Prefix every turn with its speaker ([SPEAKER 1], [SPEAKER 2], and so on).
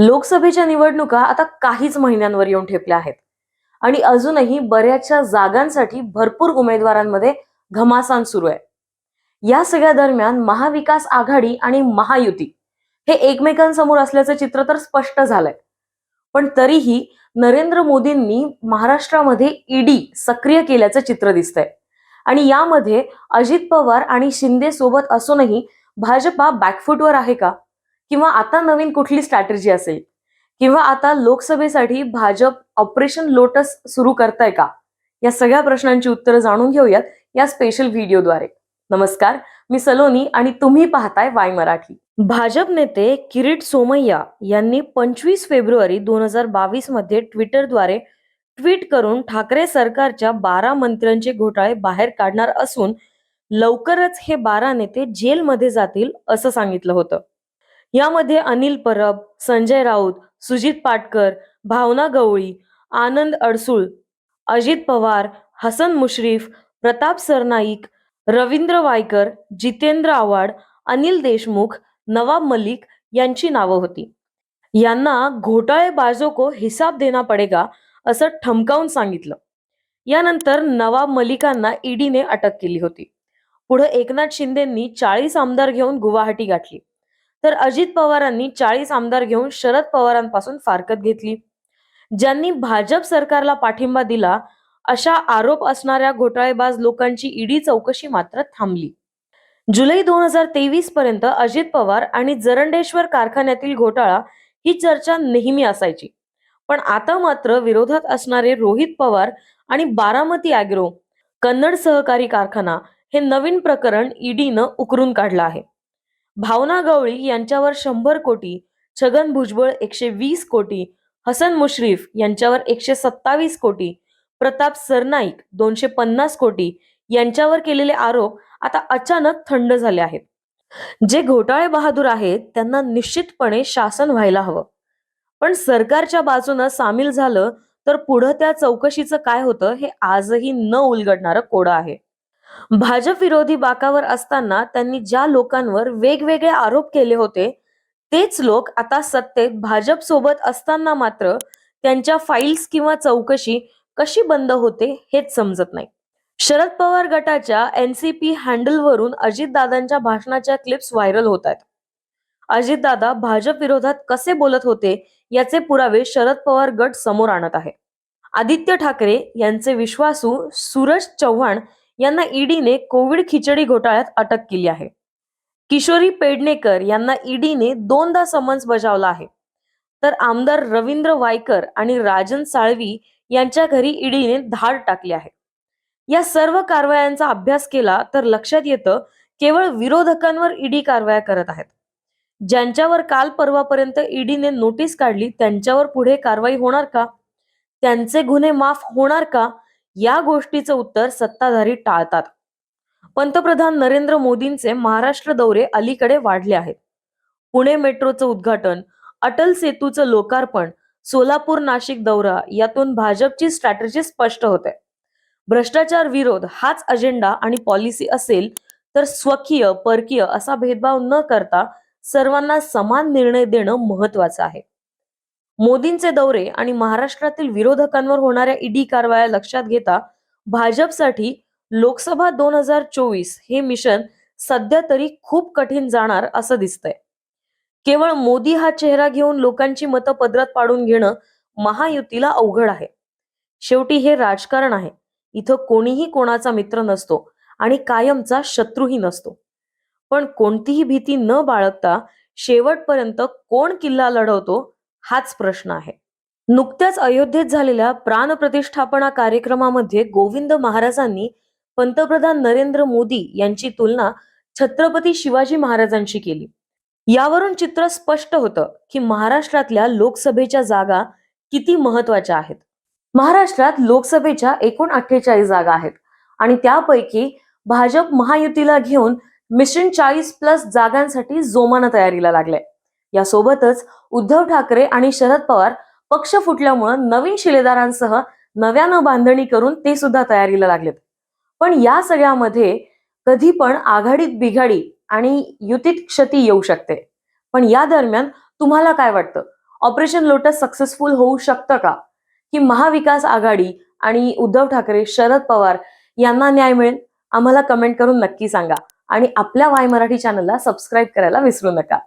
[SPEAKER 1] लोकसभेच्या निवडणुका आता काहीच महिन्यांवर येऊन ठेपल्या आहेत. आणि अजूनही बऱ्याचशा जागांसाठी भरपूर उमेदवारांमध्ये घमासान सुरू आहे. या सगळ्या दरम्यान महाविकास आघाडी आणि महायुती हे एकमेकांसमोर असल्याचं चित्र तर स्पष्ट झालंय. पण तरीही नरेंद्र मोदींनी महाराष्ट्रामध्ये ईडी सक्रिय केल्याचं चित्र दिसतंय. आणि यामध्ये अजित पवार आणि शिंदे सोबत असूनही भाजपा बॅकफुटवर आहे का? किंवा आता नवीन कुठली स्ट्रॅटेजी असेल? किंवा आता लोकसभेसाठी भाजप ऑपरेशन लोटस सुरू करताय का? या सगळ्या प्रश्नांची उत्तरं जाणून घेऊयात या स्पेशल व्हिडिओद्वारे नमस्कार मी सलोनी आणि तुम्ही पाहताय वाय मराठी. भाजप नेते किरीट सोमय्या यांनी पंचवीस फेब्रुवारी दोन हजार बावीसमध्ये ट्विटरद्वारे ट्विट करून ठाकरे सरकारच्या बारा मंत्र्यांचे घोटाळे बाहेर काढणार असून लवकरच हे बारा नेते जेलमध्ये जातील असं सांगितलं होतं. यामध्ये अनिल परब संजय राऊत सुजित पाटकर भावना गवळी आनंद अडसूळ अजित पवार हसन मुश्रीफ प्रताप सरनाईक रवींद्र वायकर जितेंद्र आव्हाड अनिल देशमुख नवाब मलिक यांची नावं होती. यांना घोटाळे बाजो को हिसाब देना पडेगा असं ठमकावून सांगितलं. यानंतर नवाब मलिकांना ईडीने अटक केली होती. पुढे एकनाथ शिंदेंनी चाळीस आमदार घेऊन गुवाहाटी गाठली. तर अजित पवारांनी चाळीस आमदार घेऊन शरद पवारांपासून फारकत घेतली. ज्यांनी भाजप सरकारला पाठिंबा दिला अशा आरोप असणाऱ्या घोटाळेबाज लोकांची ईडी चौकशी मात्र थांबली. जुलै दोन हजार तेवीस पर्यंत अजित पवार आणि जरंडेश्वर कारखान्यातील घोटाळा ही चर्चा नेहमी असायची. पण आता मात्र विरोधात असणारे रोहित पवार आणि बारामती अॅग्रो कन्नड सहकारी कारखाना हे नवीन प्रकरण ईडीनं उकरून काढलं आहे. भावना गवळी यांच्यावर शंभर कोटी छगन भुजबळ एकशे वीस कोटी हसन मुश्रीफ यांच्यावर एकशे सत्तावीस कोटी प्रताप सरनाईक दोनशे पन्नास कोटी यांच्यावर केलेले आरोप आता अचानक थंड झाले आहेत. जे घोटाळे बहादूर आहेत त्यांना निश्चितपणे शासन व्हायला हवं. पण सरकारच्या बाजूनं सामील झालं तर पुढं त्या चौकशीचं काय होतं हे आजही न उलगडणारं कोडं आहे. भाजप विरोधी बाकावर असताना त्यांनी ज्या लोकांवर वेगवेगळे आरोप केले होते तेच लोक आता सत्तेत भाजप सोबत असताना मात्र त्यांच्या फाईल्स किंवा चौकशी कशी बंद होते हेच समजत नाही. शरद पवार गटाच्या एनसीपी हँडलवरून अजितदादांच्या भाषणाच्या क्लिप्स व्हायरल होत आहेत. अजितदादा भाजप विरोधात कसे बोलत होते याचे पुरावे शरद पवार गट समोर आणत आहे. आदित्य ठाकरे यांचे विश्वासू सूरज चव्हाण यांना ईडीने कोविड खिचडी घोटाळ्यात अटक केली आहे. किशोरी पेडणेकर यांना ईडीने दोनदा समन्स बजावला आहे. तर आमदार रवींद्र वायकर आणि राजन साळवी यांच्या घरी ईडीने धाड टाकली आहे. या सर्व कारवायांचा अभ्यास केला तर लक्षात येतं केवळ विरोधकांवर ईडी कारवाया करत आहेत. ज्यांच्यावर काल परवापर्यंत ईडीने नोटीस काढली त्यांच्यावर पुढे कारवाई होणार का? त्यांचे गुन्हे माफ होणार का? या गोष्टीचं उत्तर सत्ताधारी टाळतात. पंतप्रधान नरेंद्र मोदींचे महाराष्ट्र दौरे अलीकडे वाढले आहेत. पुणे मेट्रोचं उद्घाटन अटल सेतूचं लोकार्पण सोलापूर नाशिक दौरा यातून भाजपची स्ट्रॅटेजी स्पष्ट होते. भ्रष्टाचार विरोध हाच अजेंडा आणि पॉलिसी असेल तर स्वकीय परकीय असा भेदभाव न करता सर्वांना समान निर्णय देणं महत्वाचं आहे. मोदींचे दौरे आणि महाराष्ट्रातील विरोधकांवर होणाऱ्या ईडी कारवाया लक्षात घेता भाजपसाठी लोकसभा दोन हजार चोवीस हे मिशन सध्या तरी खूप कठीण जाणार असं दिसतंय. केवळ मोदी हा चेहरा घेऊन लोकांची मतं पदरात पाडून घेणं महायुतीला अवघड आहे. शेवटी हे राजकारण आहे. इथं कोणीही कोणाचा मित्र नसतो आणि कायमचा शत्रूही नसतो. पण कोणतीही भीती न बाळगता शेवटपर्यंत कोण किल्ला लढवतो हाच प्रश्न आहे. नुकत्याच अयोध्येत झालेल्या प्राणप्रतिष्ठापना कार्यक्रमामध्ये गोविंद महाराजांनी पंतप्रधान नरेंद्र मोदी यांची तुलना छत्रपती शिवाजी महाराजांशी केली. यावरून चित्र स्पष्ट होतं की महाराष्ट्रातल्या लोकसभेच्या जागा किती महत्त्वाच्या आहेत. महाराष्ट्रात लोकसभेच्या एकूण अठ्ठेचाळीस जागा आहेत आणि त्यापैकी भाजप महायुतीला घेऊन मिशन चाळीस प्लस जागांसाठी जोमानं तयारीला लागले यासोबतच उद्धव ठाकरे आणि शरद पवार पक्ष फुटल्यामुळे नवीन शिलेदारांसह नव्यानं बांधणी करून ते सुद्धा तयारीला लागलेत. पण या सगळ्यामध्ये कधी पण आघाडीत बिघाडी आणि युतीत क्षती येऊ शकते. पण या दरम्यान तुम्हाला काय वाटतं? ऑपरेशन लोटस सक्सेसफुल होऊ शकतं का? की महाविकास आघाडी आणि उद्धव ठाकरे शरद पवार यांना न्याय मिळेल? आम्हाला कमेंट करून नक्की सांगा. आणि आपल्या वाय मराठी चॅनलला सबस्क्राईब करायला विसरू नका.